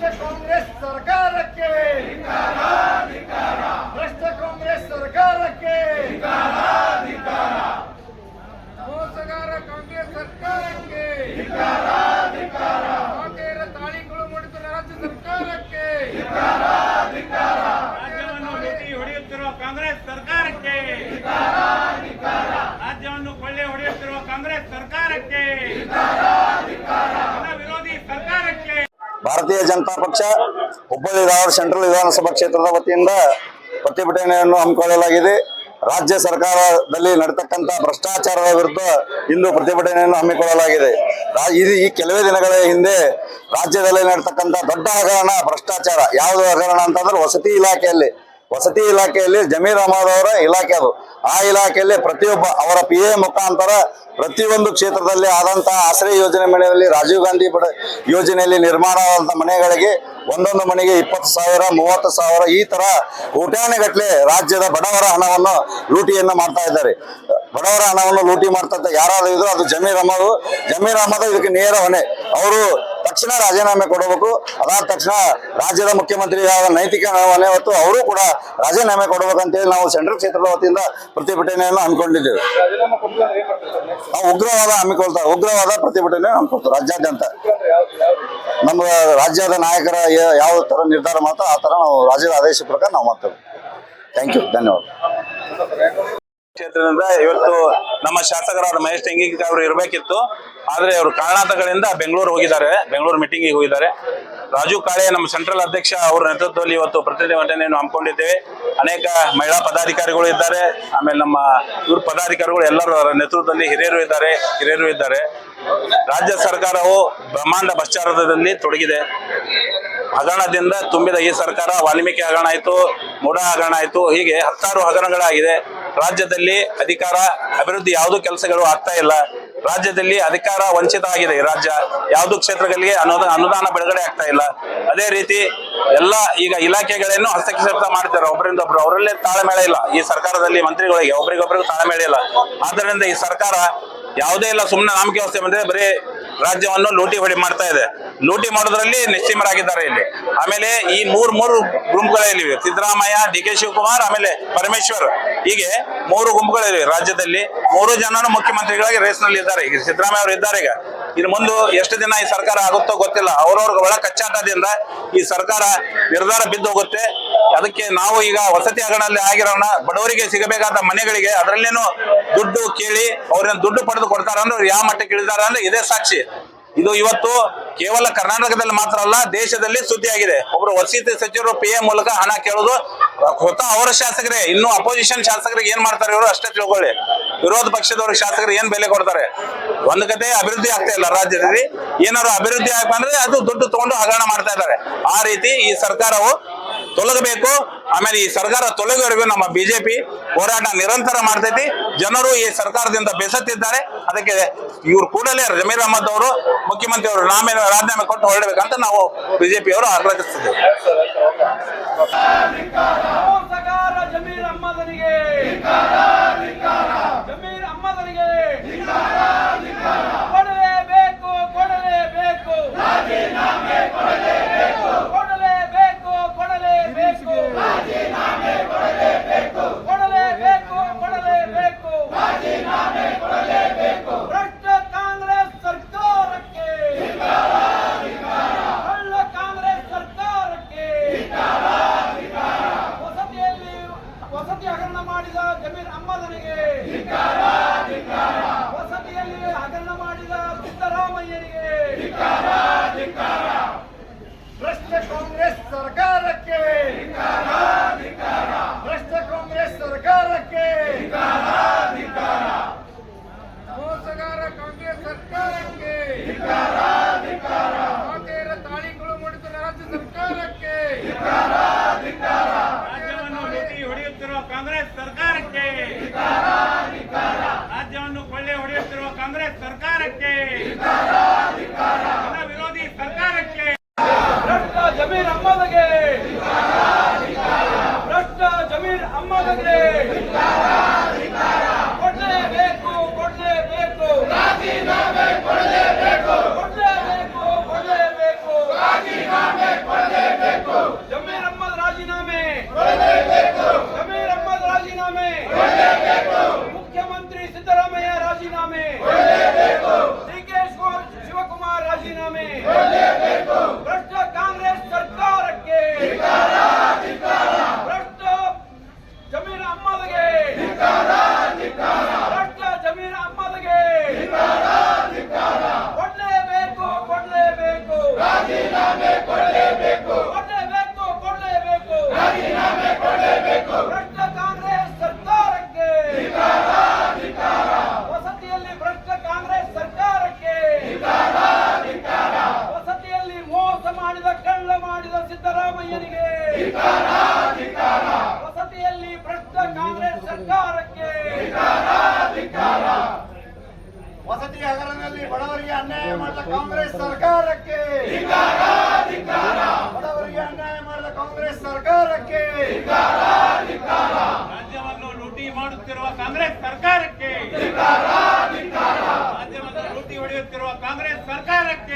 ಭ್ರಷ್ಟ ಕಾಂಗ್ರೆಸ್ ಸರ್ಕಾರಕ್ಕೆ. ಭ್ರಷ್ಟ ಕಾಂಗ್ರೆಸ್ ಸರ್ಕಾರಕ್ಕೆ. ಮೋಸಗಾರ ಕಾಂಗ್ರೆಸ್ ಸರ್ಕಾರಕ್ಕೆ. ಕಾಂಗ್ರೆಸ್ ತಾಳಿಗಳು ಮಾಡಿದ ರಾಜ್ಯ ಸರ್ಕಾರಕ್ಕೆ. ಹೊಡೆಯುತ್ತಿರುವ ಕಾಂಗ್ರೆಸ್ ಸರ್ಕಾರಕ್ಕೆ. ರಾಜ್ಯವನ್ನು ಕೊಳ್ಳೆ ಹೊಡೆಯುತ್ತಿರುವ ಕಾಂಗ್ರೆಸ್ ಸರ್ಕಾರಕ್ಕೆ. ಭಾರತೀಯ ಜನತಾ ಪಕ್ಷ ಹುಬ್ಬಳ್ಳಿ ಧಾರವಾಡ ಸೆಂಟ್ರಲ್ ವಿಧಾನಸಭಾ ಕ್ಷೇತ್ರದ ವತಿಯಿಂದ ಪ್ರತಿಭಟನೆಯನ್ನು ಹಮ್ಮಿಕೊಳ್ಳಲಾಗಿದೆ. ರಾಜ್ಯ ಸರ್ಕಾರದಲ್ಲಿ ನಡೆತಕ್ಕಂಥ ಭ್ರಷ್ಟಾಚಾರದ ವಿರುದ್ಧ ಇಂದು ಪ್ರತಿಭಟನೆಯನ್ನು ಹಮ್ಮಿಕೊಳ್ಳಲಾಗಿದೆ. ಇದು ಈ ಕೆಲವೇ ದಿನಗಳ ಹಿಂದೆ ರಾಜ್ಯದಲ್ಲಿ ನಡೆತಕ್ಕಂಥ ದೊಡ್ಡ ಹಗರಣ, ಭ್ರಷ್ಟಾಚಾರ. ಯಾವುದು ಹಗರಣ ಅಂತಂದ್ರೆ ವಸತಿ ಇಲಾಖೆಯಲ್ಲಿ. ವಸತಿ ಇಲಾಖೆಯಲ್ಲಿ ಜಮೀರ್ ಅಹಮದ್ ಅವರ ಇಲಾಖೆ ಅದು. ಆ ಇಲಾಖೆಯಲ್ಲಿ ಪ್ರತಿಯೊಬ್ಬ ಅವರ ಪಿ ಎ ಮುಖಾಂತರ ಪ್ರತಿಯೊಂದು ಕ್ಷೇತ್ರದಲ್ಲಿ ಆದಂತಹ ಆಶ್ರಯ ಯೋಜನೆ ಮನೆಯಲ್ಲಿ ರಾಜೀವ್ ಗಾಂಧಿ ಬಡ ಯೋಜನೆಯಲ್ಲಿ ನಿರ್ಮಾಣವಾದಂಥ ಮನೆಗಳಿಗೆ ಒಂದೊಂದು ಮನೆಗೆ ಇಪ್ಪತ್ತು ಸಾವಿರ, ಮೂವತ್ತು ಸಾವಿರ ಈ ತರ ಕೋಟ್ಯಾನುಗಟ್ಟಲೆ ರಾಜ್ಯದ ಬಡವರ ಹಣವನ್ನು ಲೂಟಿಯನ್ನು ಮಾಡ್ತಾ ಇದ್ದಾರೆ. ಬಡವರ ಹಣವನ್ನು ಲೂಟಿ ಮಾಡ್ತಾ ಇದ್ದ ಯಾರಾದ್ರೂ ಇದ್ರು ಅದು ಜಮೀರ್ ಅಹಮದ್. ಜಮೀರ್ ಅಹಮದ್ ಇದಕ್ಕೆ ನೇರ ಹೊಣೆ. ಅವರು ತಕ್ಷಣ ರಾಜೀನಾಮೆ ಕೊಡಬೇಕು. ಅದಾದ ತಕ್ಷಣ ರಾಜ್ಯದ ಮುಖ್ಯಮಂತ್ರಿಯಾದ ನೈತಿಕ ಹೊಣೆ ಹೊತ್ತು ಅವರು ಕೂಡ ರಾಜೀನಾಮೆ ಕೊಡಬೇಕಂತೇಳಿ ನಾವು ಸೆಂಟ್ರಲ್ ಕ್ಷೇತ್ರದ ವತಿಯಿಂದ ಪ್ರತಿಭಟನೆಯನ್ನು ಹಮ್ಮಿಕೊಂಡಿದ್ದೇವೆ. ನಾವು ಉಗ್ರವಾದ ಹಮ್ಮಿಕೊಳ್ತಾ ಉಗ್ರವಾದ ಪ್ರತಿಭಟನೆ ಹಮ್ಮಿಕೊಳ್ತಾರೆ ರಾಜ್ಯಾದ್ಯಂತ. ನಮ್ಮ ರಾಜ್ಯದ ನಾಯಕರ ಯಾವ ತರ ನಿರ್ಧಾರ ಮಾಡ್ತಾ ಆ ತರ ನಾವು ರಾಜ್ಯದ ಆದೇಶ ಪ್ರಕಾರ ನಾವು ಮಾಡ್ತೇವೆ. ಥ್ಯಾಂಕ್ ಯು ಧನ್ಯವಾದ. ಕ್ಷೇತ್ರದಿಂದ ಇವತ್ತು ನಮ್ಮ ಶಾಸಕರಾದ ಮಹೇಶ್ ಟೆಂಗಿಕ ಅವರು ಇರಬೇಕಿತ್ತು. ಆದ್ರೆ ಅವರು ಕಾರಣಾಂತರಗಳಿಂದ ಬೆಂಗಳೂರು ಹೋಗಿದ್ದಾರೆ. ಬೆಂಗಳೂರು ಮೀಟಿಂಗಿಗೆ ಹೋಗಿದ್ದಾರೆ. ರಾಜು ಕಾಳೆ ನಮ್ಮ ಸೆಂಟ್ರಲ್ ಅಧ್ಯಕ್ಷ ಅವರ ನೇತೃತ್ವದಲ್ಲಿ ಇವತ್ತು ಪ್ರತಿಭಟನೆಯನ್ನು ಹಮ್ಮಿಕೊಂಡಿದ್ದೇವೆ. ಅನೇಕ ಮಹಿಳಾ ಪದಾಧಿಕಾರಿಗಳು ಇದ್ದಾರೆ. ಆಮೇಲೆ ನಮ್ಮ ಇವ್ರ ಪದಾಧಿಕಾರಿಗಳು ಎಲ್ಲರೂ ಅವರ ನೇತೃತ್ವದಲ್ಲಿ ಹಿರಿಯರು ಇದ್ದಾರೆ. ಹಿರಿಯರು ಇದ್ದಾರೆ. ರಾಜ್ಯ ಸರ್ಕಾರವು ಬ್ರಹ್ಮಾಂಡ ಭ್ರಷ್ಟಾಚಾರದಲ್ಲಿ ತೊಡಗಿದೆ. ಹಗರಣದಿಂದ ತುಂಬಿದ ಈ ಸರ್ಕಾರ ವಾಲ್ಮೀಕಿ ಹಗರಣ ಆಯಿತು ಮೂಡ ಹಗರಣ ಆಯಿತು. ಹೀಗೆ ಹತ್ತಾರು ಹಗರಣಗಳಾಗಿದೆ. ರಾಜ್ಯದಲ್ಲಿ ಅಧಿಕಾರ, ಅಭಿವೃದ್ಧಿ ಯಾವುದೂ ಕೆಲಸಗಳು ಆಗ್ತಾ ಇಲ್ಲ. ರಾಜ್ಯದಲ್ಲಿ ಅಧಿಕಾರ ವಂಚಿತ ಆಗಿದೆ ಈ ರಾಜ್ಯ. ಯಾವುದು ಕ್ಷೇತ್ರಗಳಿಗೆ ಅನುದಾನ ಅನುದಾನ ಬಿಡುಗಡೆ ಆಗ್ತಾ ಇಲ್ಲ. ಅದೇ ರೀತಿ ಎಲ್ಲ ಈಗ ಇಲಾಖೆಗಳನ್ನು ಹಸ್ತಕ್ಷೇಪ ಮಾಡ್ತಾರೆ. ಒಬ್ಬರಿಂದ ಒಬ್ರು ಅವರಲ್ಲೇ ತಾಳಮೇಳ ಇಲ್ಲ. ಈ ಸರ್ಕಾರದಲ್ಲಿ ಮಂತ್ರಿಗಳಿಗೆ ಒಬ್ಬರಿಗೊಬ್ಬರಿಗೂ ತಾಳಮೇಳ ಇಲ್ಲ. ಆದ್ದರಿಂದ ಈ ಸರ್ಕಾರ ಯಾವುದೇ ಇಲ್ಲ ಸುಮ್ಮನೆ ನಾಮಕೆ ವ್ಯವಸ್ಥೆ ಬಂದರೆ ಬರೀ ರಾಜ್ಯವನ್ನು ಲೂಟಿ ಹೊಡಿ ಮಾಡ್ತಾ ಇದೆ. ಲೂಟಿ ಮಾಡೋದ್ರಲ್ಲಿ ನಿಶ್ಚಿಮರಾಗಿದ್ದಾರೆ ಇಲ್ಲಿ. ಆಮೇಲೆ ಈ ಮೂರ್ ಮೂರು ಗುಂಪುಗಳಿವೆ ಸಿದ್ದರಾಮಯ್ಯ, ಡಿ ಕೆ ಶಿವಕುಮಾರ್, ಆಮೇಲೆ ಪರಮೇಶ್ವರ್. ಹೀಗೆ ಮೂರು ಗುಂಪುಗಳಿವೆ ರಾಜ್ಯದಲ್ಲಿ. ಮೂರು ಜನನು ಮುಖ್ಯಮಂತ್ರಿಗಳಾಗಿ ರೇಸ್ನಲ್ಲಿ ಇದ್ದಾರೆ ಈಗ ಸಿದ್ದರಾಮಯ್ಯ ಅವರು ಇದ್ದಾರೆ ಈಗ. ಇನ್ನು ಮುಂದೆ ಎಷ್ಟು ದಿನ ಈ ಸರ್ಕಾರ ಆಗುತ್ತೋ ಗೊತ್ತಿಲ್ಲ. ಅವ್ರವ್ರ ಒಳ ಕಚ್ಚಾಟದಿಂದ ಈ ಸರ್ಕಾರ ನಿರ್ಧಾರ ಬಿದ್ದು ಹೋಗುತ್ತೆ. ಅದಕ್ಕೆ ನಾವು ಈಗ ವಸತಿ ಹಗರಣದಲ್ಲಿ ಆಗಿರೋಣ ಬಡವರಿಗೆ ಸಿಗಬೇಕಾದ ಮನೆಗಳಿಗೆ ಅದರಲ್ಲೇನು ದುಡ್ಡು ಕೇಳಿ ಅವ್ರನ್ನ ದುಡ್ಡು ಪಡೆದು ಕೊಡ್ತಾರ ಅಂದ್ರೆ ಯಾವ ಮಟ್ಟಕ್ಕೆ ಇಳಿದಾರ ಅಂದ್ರೆ ಇದೇ ಸಾಕ್ಷಿ. ಇದು ಇವತ್ತು ಕೇವಲ ಕರ್ನಾಟಕದಲ್ಲಿ ಮಾತ್ರ ಅಲ್ಲ, ದೇಶದಲ್ಲಿ ಸುದ್ದಿಯಾಗಿದೆ. ಒಬ್ರು ವಸತಿ ಸಚಿವರು ಪಿ ಎಂ ಮೂಲಕ ಹಣ ಕೇಳೋದು, ಹೊತ್ತ ಅವರ ಶಾಸಕರೇ, ಇನ್ನು ಅಪೋಸಿಷನ್ ಶಾಸಕರಿಗೆ ಏನ್ ಮಾಡ್ತಾರೆ ಇವರು ಅಷ್ಟೇ ತಿಳ್ಕೊಳ್ಳಿ. ವಿರೋಧ ಪಕ್ಷದವ್ರ ಶಾಸಕರು ಏನ್ ಬೆಲೆ ಕೊಡ್ತಾರೆ? ಒಂದ್ ಕತೆ ಅಭಿವೃದ್ಧಿ ಆಗ್ತಾ ಇಲ್ಲ ರಾಜ್ಯದಲ್ಲಿ. ಏನಾದ್ರು ಅಭಿವೃದ್ಧಿ ಆಗ್ಬಂದ್ರೆ ಅದು ದುಡ್ಡು ತಗೊಂಡು ಹಗರಣ ಮಾಡ್ತಾ ಇದ್ದಾರೆ. ಆ ರೀತಿ ಈ ಸರ್ಕಾರವು ತೊಲಗಬೇಕು ಆಮೇಲೆ ಈ ಸರ್ಕಾರ ತೊಲಗುವವರೆಗೂ ನಮ್ಮ ಬಿಜೆಪಿ ಹೋರಾಟ ನಿರಂತರ ಮಾಡ್ತೈತಿ ಜನರು ಈ ಸರ್ಕಾರದಿಂದ ಬೆಸತ್ತಿದ್ದಾರೆ ಅದಕ್ಕೆ ಇವ್ರು ಕೂಡಲೇ ಜಮೀರ್ ಅಹಮದ್ ಅವರು ಮುಖ್ಯಮಂತ್ರಿ ಅವರು ರಾಮೇಲೆ ರಾಜೀನಾಮೆ ಕೊಟ್ಟು ಹೊರಡಬೇಕಂತ ನಾವು ಬಿಜೆಪಿ ಅವರು ಆಗ್ರಹಿಸ್ತಿದ್ದೇವೆ ಜಮೀರ್ ಮಾಡಿದ ಜಮೀರ್ ಅಹಮ್ಮದನಿಗೆ ಕಾಂಗ್ರೆಸ್ ಸರ್ಕಾರಕ್ಕೆ. ರಾಜ್ಯವನ್ನು ಲೂಟಿ ಮಾಡುತ್ತಿರುವ ಕಾಂಗ್ರೆಸ್ ಸರ್ಕಾರಕ್ಕೆ. ಲೂಟಿ ಹೊಡೆಯುತ್ತಿರುವ ಕಾಂಗ್ರೆಸ್ ಸರ್ಕಾರಕ್ಕೆ.